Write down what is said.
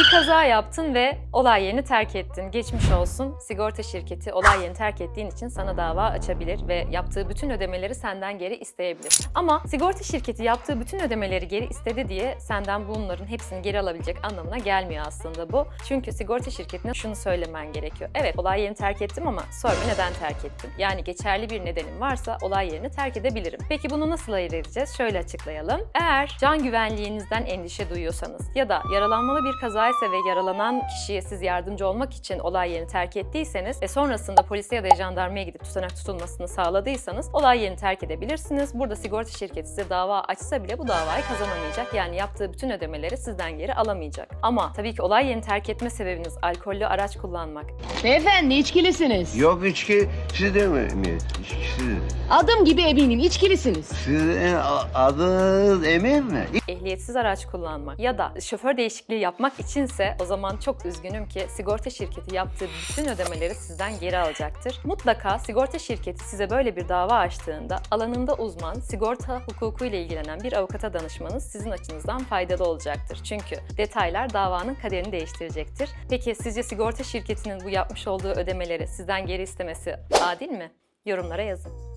Bir kaza yaptın ve olay yerini terk ettin. Geçmiş olsun. Sigorta şirketi olay yerini terk ettiğin için sana dava açabilir ve yaptığı bütün ödemeleri senden geri isteyebilir. Ama sigorta şirketi yaptığı bütün ödemeleri geri istedi diye senden bunların hepsini geri alabilecek anlamına gelmiyor aslında bu. Çünkü sigorta şirketine şunu söylemen gerekiyor. Evet olay yerini terk ettim ama sonra neden terk ettim? Yani geçerli bir nedenim varsa olay yerini terk edebilirim. Peki bunu nasıl ayırt edeceğiz? Şöyle açıklayalım. Eğer can güvenliğinizden endişe duyuyorsanız ya da yaralanmalı bir kazaysa ve yaralanan kişiye siz yardımcı olmak için olay yerini terk ettiyseniz ve sonrasında polise ya da jandarmaya gidip tutanak tutulmasını sağladıysanız olay yerini terk edebilirsiniz. Burada sigorta şirketi size dava açsa bile bu davayı kazanamayacak. Yani yaptığı bütün ödemeleri sizden geri alamayacak. Ama tabii ki olay yerini terk etme sebebiniz alkollü araç kullanmak. Beyefendi içkilisiniz. Yok içki sizde mi? mi? İçkisiz. Adım gibi eminim içkilisiniz. Sizin a- adınız Emir mi? ehliyetsiz araç kullanmak ya da şoför değişikliği yapmak içinse o zaman çok üzgünüm ki sigorta şirketi yaptığı bütün ödemeleri sizden geri alacaktır. Mutlaka sigorta şirketi size böyle bir dava açtığında alanında uzman, sigorta hukuku ile ilgilenen bir avukata danışmanız sizin açınızdan faydalı olacaktır. Çünkü detaylar davanın kaderini değiştirecektir. Peki sizce sigorta şirketinin bu yapmış olduğu ödemeleri sizden geri istemesi adil mi? Yorumlara yazın.